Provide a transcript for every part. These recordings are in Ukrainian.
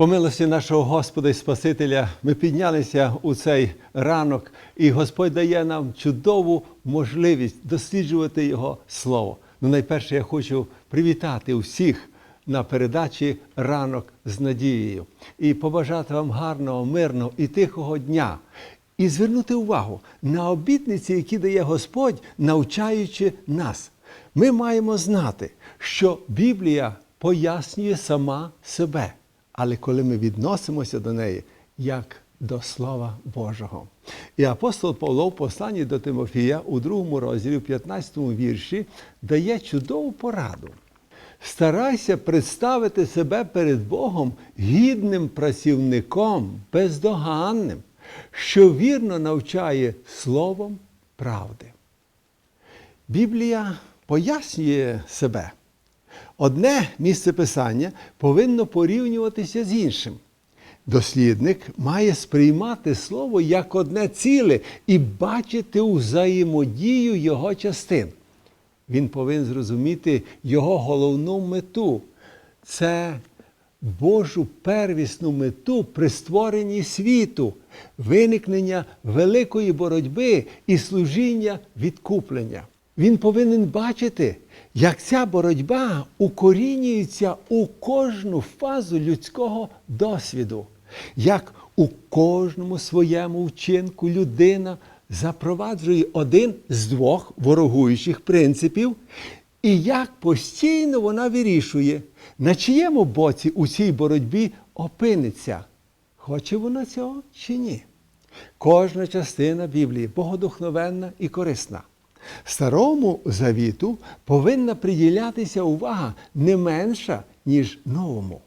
По милості нашого Господа і Спасителя ми піднялися у цей ранок, і Господь дає нам чудову можливість досліджувати Його Слово. Ну, найперше, я хочу привітати усіх на передачі ранок з надією і побажати вам гарного, мирного і тихого дня. І звернути увагу на обітниці, які дає Господь, навчаючи нас. Ми маємо знати, що Біблія пояснює сама себе. Але коли ми відносимося до неї як до Слова Божого. І апостол Павло в посланні до Тимофія у другому розділі, в 15 вірші, дає чудову пораду. Старайся представити себе перед Богом гідним працівником, бездоганним, що вірно навчає словом правди. Біблія пояснює себе. Одне місце писання повинно порівнюватися з іншим. Дослідник має сприймати слово як одне ціле і бачити взаємодію його частин. Він повинен зрозуміти його головну мету це Божу первісну мету при створенні світу, виникнення великої боротьби і служіння відкуплення. Він повинен бачити, як ця боротьба укорінюється у кожну фазу людського досвіду, як у кожному своєму вчинку людина запроваджує один з двох ворогуючих принципів, і як постійно вона вирішує, на чиєму боці у цій боротьбі опиниться, хоче вона цього чи ні. Кожна частина Біблії богодухновенна і корисна. Старому завіту повинна приділятися увага не менша, ніж новому.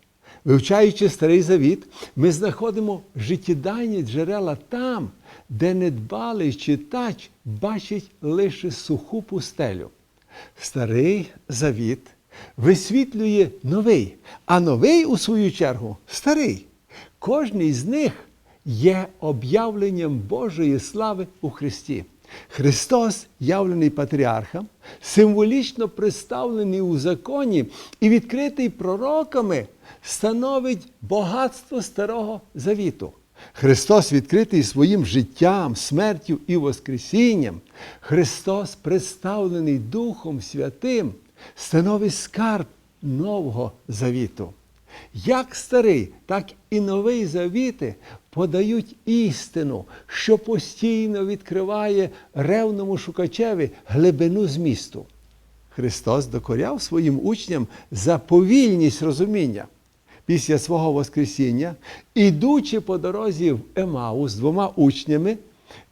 Вивчаючи старий завіт, ми знаходимо життєдайні джерела там, де недбалий читач бачить лише суху пустелю. Старий завіт висвітлює новий, а новий, у свою чергу, старий. Кожний з них є об'явленням Божої слави у Христі. Христос, явлений патріархом, символічно представлений у законі і відкритий пророками, становить багатство Старого Завіту. Христос відкритий своїм життям, смертю і Воскресінням. Христос, представлений Духом Святим, становить скарб Нового Завіту. Як старий, так і новий завіти подають істину, що постійно відкриває ревному шукачеві глибину змісту. Христос докоряв своїм учням за повільність розуміння. Після свого Воскресіння, ідучи по дорозі в Емау з двома учнями,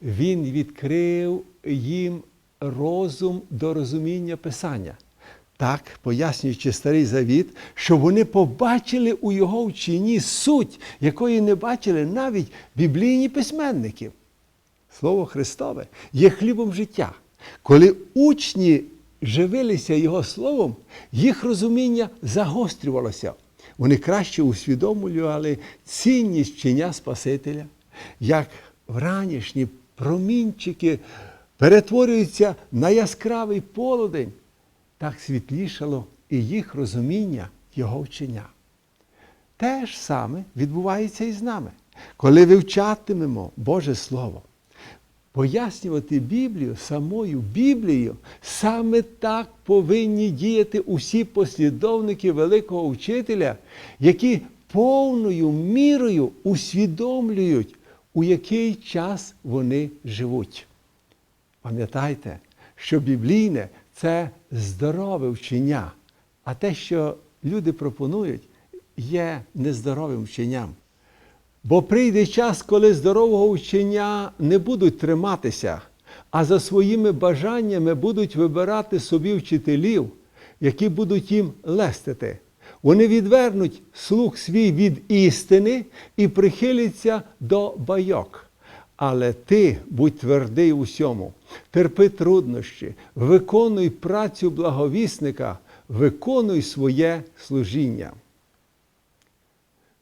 Він відкрив їм розум до розуміння Писання. Так, пояснюючи старий завіт, що вони побачили у його вченні суть, якої не бачили навіть біблійні письменники. Слово Христове є хлібом життя. Коли учні живилися Його словом, їх розуміння загострювалося. Вони краще усвідомлювали цінність вчення Спасителя, як вранішні промінчики перетворюються на яскравий полудень так світлішало і їх розуміння Його вчення. Те ж саме відбувається і з нами, коли вивчатимемо Боже Слово. Пояснювати Біблію самою Біблією, саме так повинні діяти усі послідовники великого вчителя, які повною мірою усвідомлюють, у який час вони живуть. Пам'ятайте, що біблійне це здорове вчення, а те, що люди пропонують, є нездоровим вченням. Бо прийде час, коли здорового вчення не будуть триматися, а за своїми бажаннями будуть вибирати собі вчителів, які будуть їм лестити. Вони відвернуть слух свій від істини і прихиляться до байок. Але ти будь твердий у всьому, терпи труднощі, виконуй працю благовісника, виконуй своє служіння.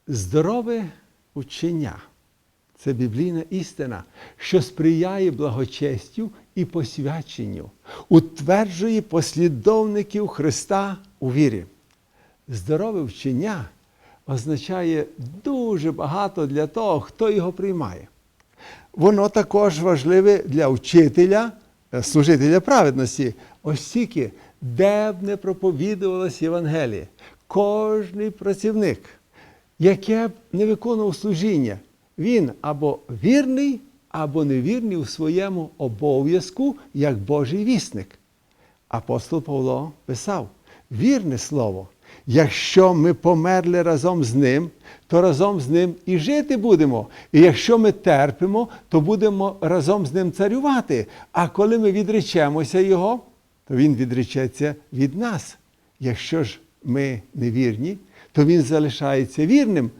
Здорове учення це біблійна істина, що сприяє благочестю і посвяченню, утверджує послідовників Христа у вірі. Здорове вчення означає дуже багато для того, хто його приймає. Воно також важливе для вчителя, е, служителя праведності, оскільки, де б не проповідувалось Євангеліє, кожний працівник, яке б не виконував служіння, він або вірний, або невірний у своєму обов'язку як Божий вісник. Апостол Павло писав: вірне слово, якщо ми померли разом з ним, то разом з ним і жити будемо. І якщо ми терпимо, то будемо разом з ним царювати. А коли ми відречемося Його, то Він відречеться від нас. Якщо ж ми невірні, то Він залишається вірним,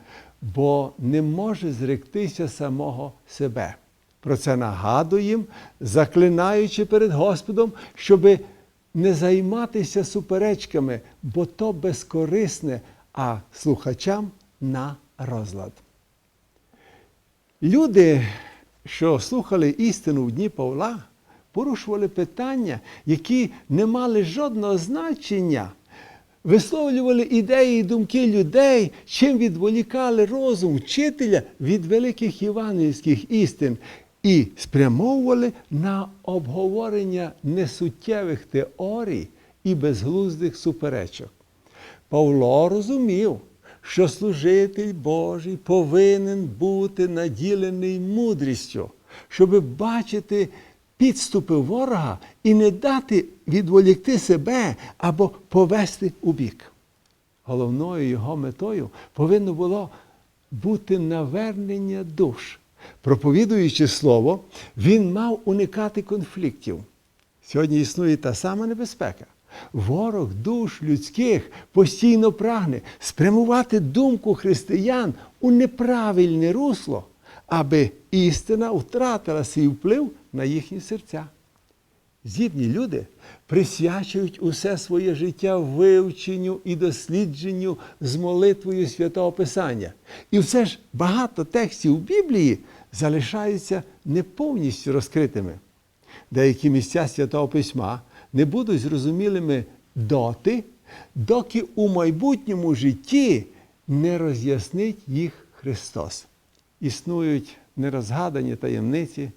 бо не може зректися самого себе. Про це нагадуємо, заклинаючи перед Господом, щоби не займатися суперечками, бо то безкорисне, а слухачам на розлад. Люди, що слухали істину в дні Павла, порушували питання, які не мали жодного значення, висловлювали ідеї і думки людей, чим відволікали розум вчителя від великих євангельських істин і спрямовували на обговорення несуттєвих теорій і безглуздих суперечок. Павло розумів, що служитель Божий повинен бути наділений мудрістю, щоб бачити підступи ворога і не дати відволікти себе або повести у бік. Головною його метою повинно було бути навернення душ. Проповідуючи слово, він мав уникати конфліктів. Сьогодні існує та сама небезпека. Ворог душ людських постійно прагне спрямувати думку християн у неправильне русло, аби істина втратила свій вплив на їхні серця. Зібні люди присвячують усе своє життя вивченню і дослідженню з молитвою святого Писання. І все ж багато текстів Біблії залишаються не повністю розкритими. Деякі місця святого письма не будуть зрозумілими доти, доки у майбутньому житті не роз'яснить їх Христос. Існують нерозгадані таємниці,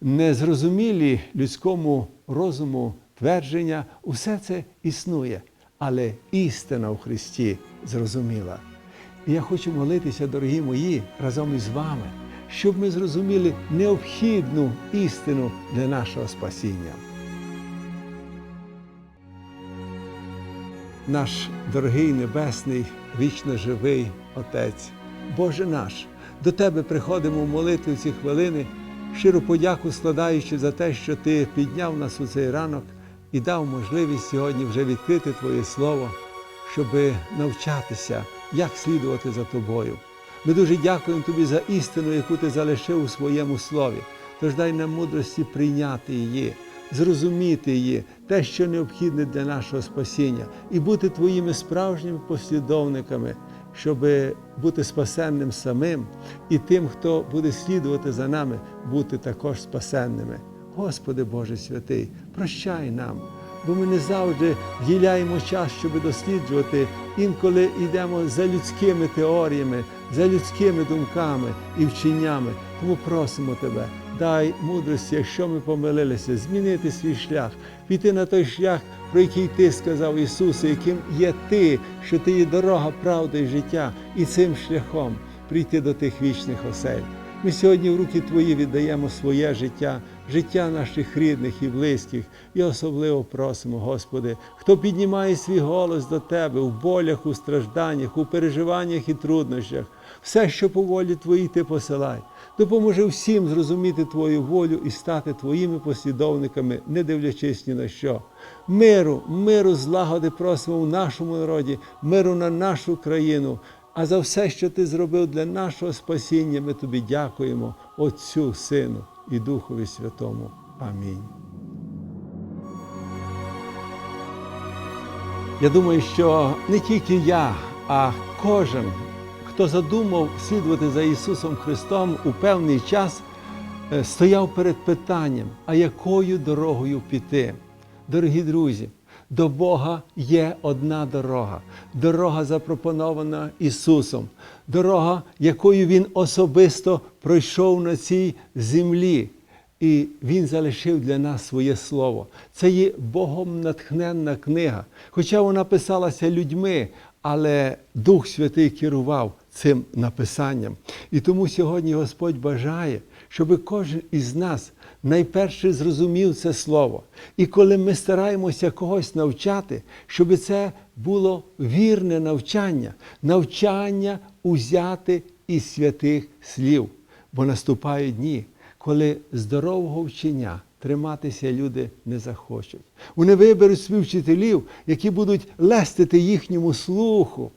незрозумілі людському розуму твердження, усе це існує, але істина в Христі зрозуміла. І я хочу молитися, дорогі мої, разом із вами, щоб ми зрозуміли необхідну істину для нашого спасіння. Наш дорогий небесний, вічно живий Отець, Боже наш, до Тебе приходимо в молитві ці хвилини, щиро подяку складаючи за те, що Ти підняв нас у цей ранок і дав можливість сьогодні вже відкрити Твоє Слово, щоб навчатися, як слідувати за Тобою. Ми дуже дякуємо Тобі за істину, яку Ти залишив у своєму слові. Тож дай нам мудрості прийняти її, зрозуміти її, те, що необхідне для нашого спасіння, і бути Твоїми справжніми послідовниками, щоб бути спасенним самим і тим, хто буде слідувати за нами, бути також спасенними. Господи Боже святий, прощай нам, бо ми не завжди вділяємо час, щоб досліджувати. Інколи йдемо за людськими теоріями, за людськими думками і вченнями. Тому просимо Тебе, дай мудрості, якщо ми помилилися, змінити свій шлях, піти на той шлях, про який Ти сказав Ісусе, яким є Ти, що Ти є дорога, правда і життя, і цим шляхом прийти до тих вічних осель. Ми сьогодні в руки Твої віддаємо своє життя, життя наших рідних і близьких, і особливо просимо, Господи, хто піднімає свій голос до Тебе в болях, у стражданнях, у переживаннях і труднощах, все, що по волі Твоїй Ти посилай. Допоможи всім зрозуміти Твою волю і стати Твоїми послідовниками, не дивлячись ні на що. Миру, миру, злагоди просимо в нашому народі, миру на нашу країну. А за все, що ти зробив для нашого спасіння, ми тобі дякуємо, Отцю, Сину і Духові Святому. Амінь. Я думаю, що не тільки я, а кожен, хто задумав слідувати за Ісусом Христом у певний час, е, стояв перед питанням, а якою дорогою піти. Дорогі друзі, До Бога є одна дорога. Дорога запропонована Ісусом, дорога, якою Він особисто пройшов на цій землі. І Він залишив для нас своє слово. Це є Богом натхненна книга. Хоча вона писалася людьми, але Дух Святий керував цим написанням. І тому сьогодні Господь бажає, щоб кожен із нас найперше зрозумів це слово. І коли ми стараємося когось навчати, щоб це було вірне навчання, навчання узяти із святих слів. Бо наступають дні, коли здорового вчення триматися люди не захочуть. Вони виберуть собі вчителів, які будуть лестити їхньому слуху.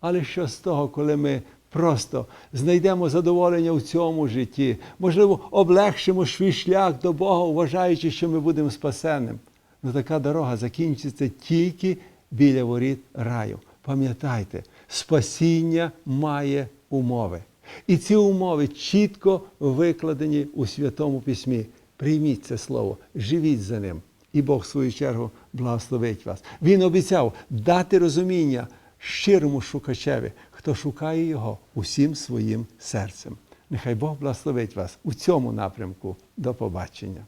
Але що з того, коли ми просто знайдемо задоволення в цьому житті, можливо, облегшимо свій шлях до Бога, вважаючи, що ми будемо спасенним. Ну така дорога закінчиться тільки біля воріт раю. Пам'ятайте, спасіння має умови. І ці умови чітко викладені у Святому Письмі. Прийміть це слово, живіть за ним. І Бог, в свою чергу, благословить вас. Він обіцяв дати розуміння щирому шукачеві, хто шукає його усім своїм серцем. Нехай Бог благословить вас у цьому напрямку. До побачення.